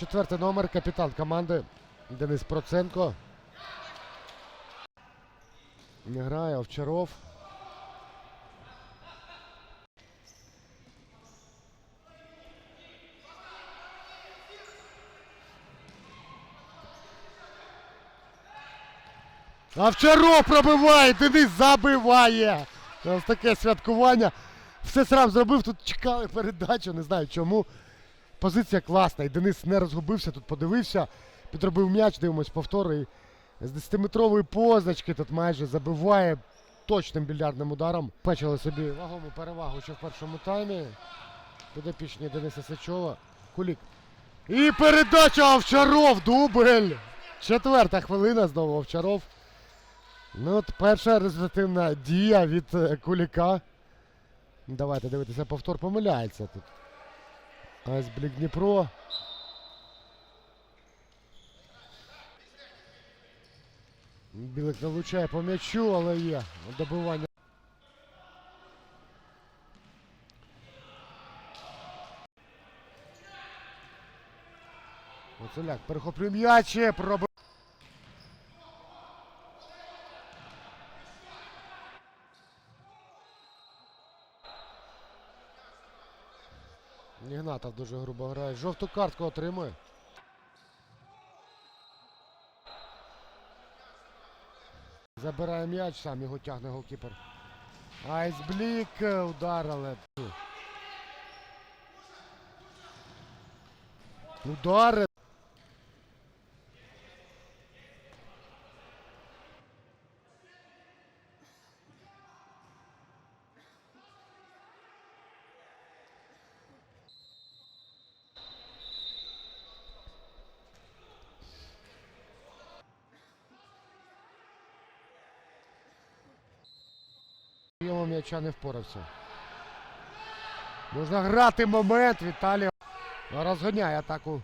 Четвертий номер, капітан команди Денис Проценко. Не грає Овчаров. Овчаров пробиває! Денис забиває! Ось таке святкування. Все сам зробив, тут чекали передачу, не знаю чому. Позиція класна. І Денис не розгубився, тут подивився, підробив м'яч, дивимось повтор. І з 10-метрової позначки тут майже забиває точним більярдним ударом. Бачили собі вагому перевагу ще в першому таймі. Підопічні Дениса Сачова. Кулік. І передача Овчаров! Дубль! Четверта хвилина знову Овчаров. Ну, от перша результативна дія від е, Куліка. Давайте дивитися повтор. Помиляється тут. Айсблік Дніпро. Білик влучає по м'ячу, але є добивання. Оцеляк перехоплює м'яче. пробив. Ігнатов дуже грубо грає. Жовту картку отримує. Забирає м'яч, сам його тягне голкіпер. Айсблік, ударили. удар, Удари. М'яча не впорався. Можна грати момент. Віталій розганяє атаку.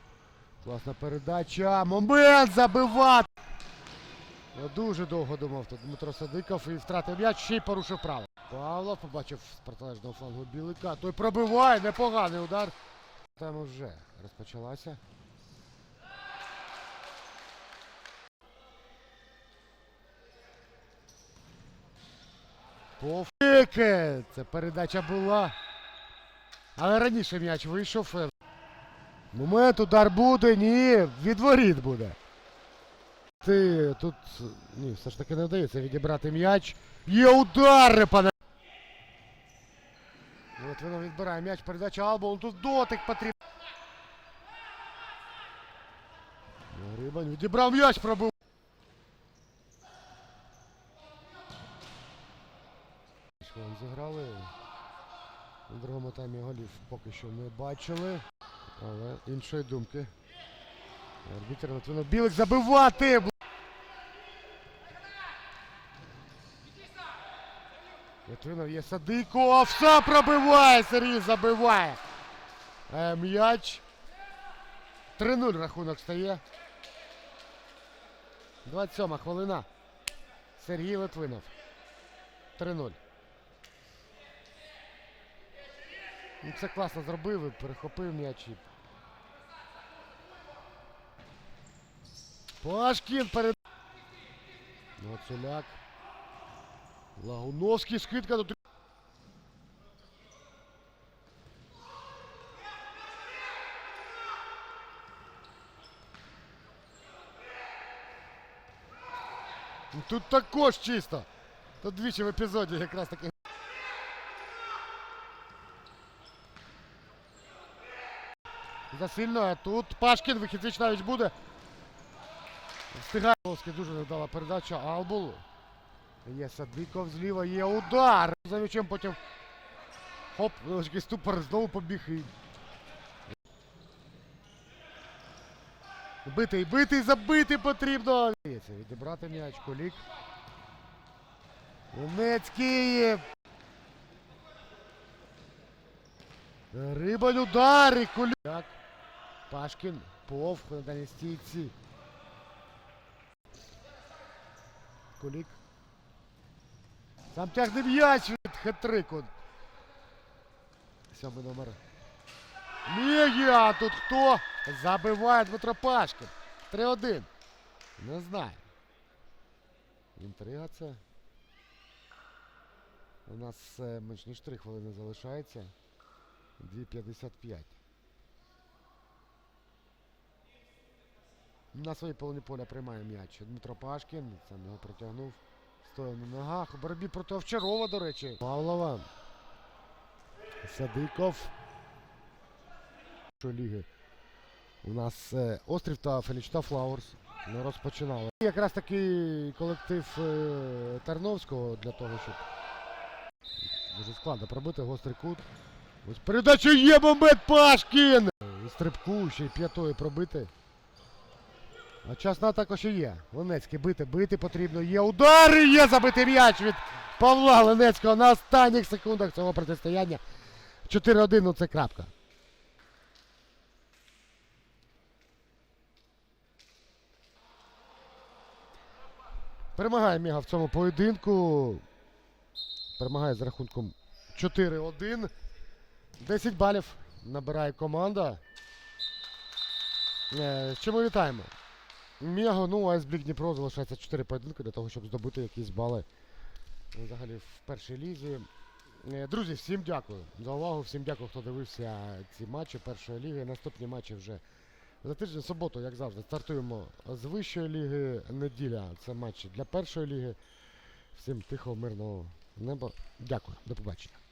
Класна передача. Момент забивати. Дуже довго думав тут Дмитро Садиков і втратив м'яч, ще й порушив право. Павлов побачив з протилежного флангу білика. Той пробиває, непоганий удар. Там вже розпочалася. Повтики! Це передача була. Але раніше м'яч вийшов. Момент, удар буде, ні, від воріт буде. Ти тут. Ні, все ж таки не вдається відібрати м'яч. Є удари, пане. От воно відбирає м'яч, передача Албол. Тут дотик потрібен. Рибань відібрав м'яч, пробив. Хвилин зіграли. У другому таймі голів поки що не бачили. Але іншої думки. Арбітер Литвинов. Білик забивати! Литвинов є Садиков. Сам пробиває! Сергій забиває. Е, м'яч. 3-0 рахунок стає. 27 хвилина. Сергій Литвинов. 3-0. Ну, це класно зробив, і перехопив м'яч. Пашкін перед. Гацуляк. Лагуновський скидка до Ну, Тут також чисто. Тут двічі в епізоді якраз таки. Засильно, тут Пашкін, вихід віч навіть буде. Встигає Волоський дуже невдала передача Албулу. Є Садиков зліва, є удар. За м'ячем потім. Хоп, ступор знову побіг і. Битий, битий, забити потрібно. Відібрати м'яч, Колік. Донецький. Рибаль удар і Колік. Пашкін повх на дальній стійці. Кулік. Сам тягне м'яч від хет-трику. Сьомий номер. Мія, тут хто? Забиває Дмитро Пашкін. 3-1. Не знаю. Інтрига це. У нас е, менш ніж 3 хвилини залишається. 2.55. На своїй половині поля приймає м'яч. Дмитро Пашкін. Сам його протягнув. Стояв на ногах. У боротьбі проти Овчарова, до речі. Павлова. Садиков. Ліги. У нас е, Острів та Фелічта Флауерс не розпочинали. І Якраз такий колектив е, Тарновського для того, щоб дуже складно пробити гострий кут. Ось передача є Бомбет Пашкін! Стрибку ще й п'ятою пробити. А час на також і є. Ленецький бити, бити потрібно. Є удари, є забитий м'яч від Павла Ленецького на останніх секундах цього протистояння. 4-1, ну це крапка. Перемагає Міга в цьому поєдинку. Перемагає з рахунком 4-1. 10 балів набирає команда. Е, чим вітаємо? Мего, ну, Айсблік Дніпро залишається 4 поєдинки для того, щоб здобути якісь бали взагалі в першій лізі. Е, Друзі, всім дякую за увагу, всім дякую, хто дивився ці матчі першої ліги. Наступні матчі вже за тиждень, суботу, як завжди, стартуємо з вищої ліги. Неділя це матчі для першої ліги. Всім тихого, мирного неба. Дякую, до побачення.